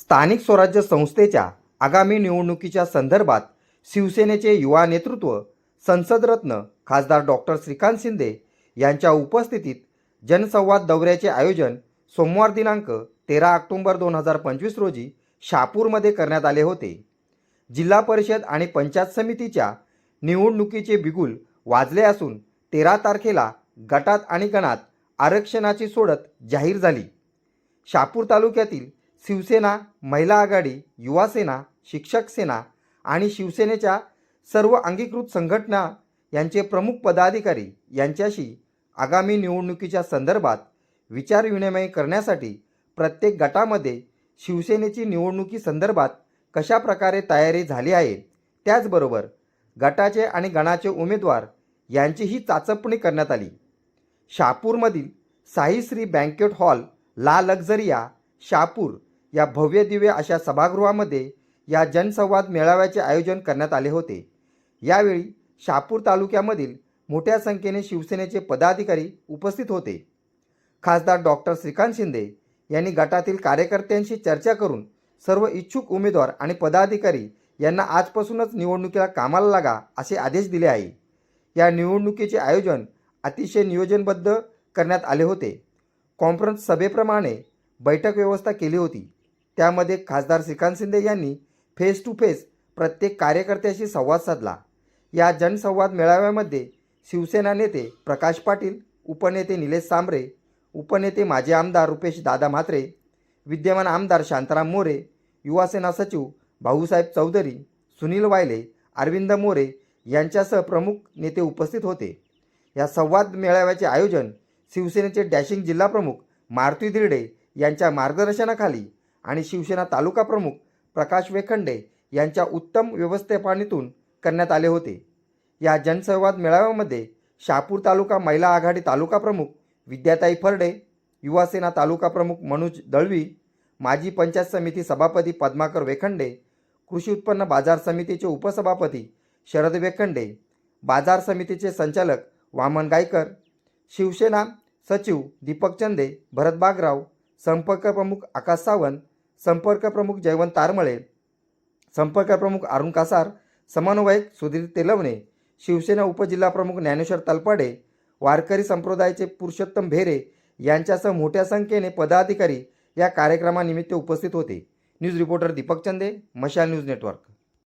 स्थानिक स्वराज्य संस्थेच्या आगामी निवडणुकीच्या संदर्भात शिवसेनेचे युवा नेतृत्व संसदरत्न खासदार डॉक्टर श्रीकांत शिंदे यांच्या उपस्थितीत जनसंवाद दौऱ्याचे आयोजन सोमवार दिनांक तेरा ऑक्टोंबर दोन हजार पंचवीस रोजी शहापूरमध्ये करण्यात आले होते. जिल्हा परिषद आणि पंचायत समितीच्या निवडणुकीचे बिगुल वाजले असून तेरा तारखेला गटात आणि गणात आरक्षणाची सोडत जाहीर झाली. शहापूर तालुक्यातील शिवसेना महिला आघाडी युवासेना शिक्षक सेना आणि शिवसेनेच्या सर्व अंगीकृत संघटना यांचे प्रमुख पदाधिकारी यांच्याशी आगामी निवडणुकीच्या संदर्भात विचारविनिमय करण्यासाठी प्रत्येक गटामध्ये शिवसेनेची निवडणुकी संदर्भात कशा प्रकारे तयारी झाली आहे त्याचबरोबर गटाचे आणि गणाचे उमेदवार यांचीही चाचपणी करण्यात आली. शहापूरमधील साईश्री बँकेट हॉल ला लक्झरिया शहापूर या भव्य दिव्य अशा सभागृहामध्ये या जनसंवाद मेळाव्याचे आयोजन करण्यात आले होते. यावेळी शहापूर तालुक्यामधील मोठ्या संख्येने शिवसेनेचे पदाधिकारी उपस्थित होते. खासदार डॉक्टर श्रीकांत शिंदे यांनी गटातील कार्यकर्त्यांशी चर्चा करून सर्व इच्छुक उमेदवार आणि पदाधिकारी यांना आजपासूनच निवडणुकीला कामाला लागा असे आदेश दिले आहे. या निवडणुकीचे आयोजन अतिशय नियोजनबद्ध करण्यात आले होते. कॉन्फरन्स सभेप्रमाणे बैठक व्यवस्था केली होती. त्यामध्ये खासदार श्रीकांत शिंदे यांनी फेस टू फेस प्रत्येक कार्यकर्त्याशी संवाद साधला. या जनसंवाद मेळाव्यामध्ये शिवसेना नेते प्रकाश पाटील उपनेते निलेश सांबरे उपनेते माजी आमदार रुपेश दादा म्हात्रे विद्यमान आमदार शांताराम मोरे युवासेना सचिव भाऊसाहेब चौधरी सुनील वायले अरविंद मोरे यांच्यासह प्रमुख नेते उपस्थित होते. या संवाद मेळाव्याचे आयोजन शिवसेनेचे डॅशिंग जिल्हाप्रमुख मारुती दिर्डे यांच्या मार्गदर्शनाखाली आणि शिवसेना तालुका प्रमुख प्रकाश वेखंडे यांच्या उत्तम व्यवस्थापनेतून करण्यात आले होते. या जनसंवाद मेळाव्यामध्ये शहापूर तालुका महिला आघाडी तालुका प्रमुख विद्याताई फर्डे युवासेना तालुका प्रमुख मनोज दळवी माजी पंचायत समिती सभापती पद्माकर वेखंडे कृषी उत्पन्न बाजार समितीचे उपसभापती शरद वेखंडे बाजार समितीचे संचालक वामन गायकर शिवसेना सचिव दीपक चंदे भरत बागराव संपर्क प्रमुख आकाश सावंत संपर्क प्रमुख जयवंत तारमळे संपर्क प्रमुख अरुण कासार समन्वयक सुधीर तेलवणे शिवसेना उपजिल्हाप्रमुख ज्ञानेश्वर तलपाडे वारकरी संप्रदायाचे पुरुषोत्तम भेरे यांच्यासह मोठ्या संख्येने पदाधिकारी या कार्यक्रमानिमित्त उपस्थित होते. न्यूज रिपोर्टर दीपक चंदे मशाल न्यूज नेटवर्क.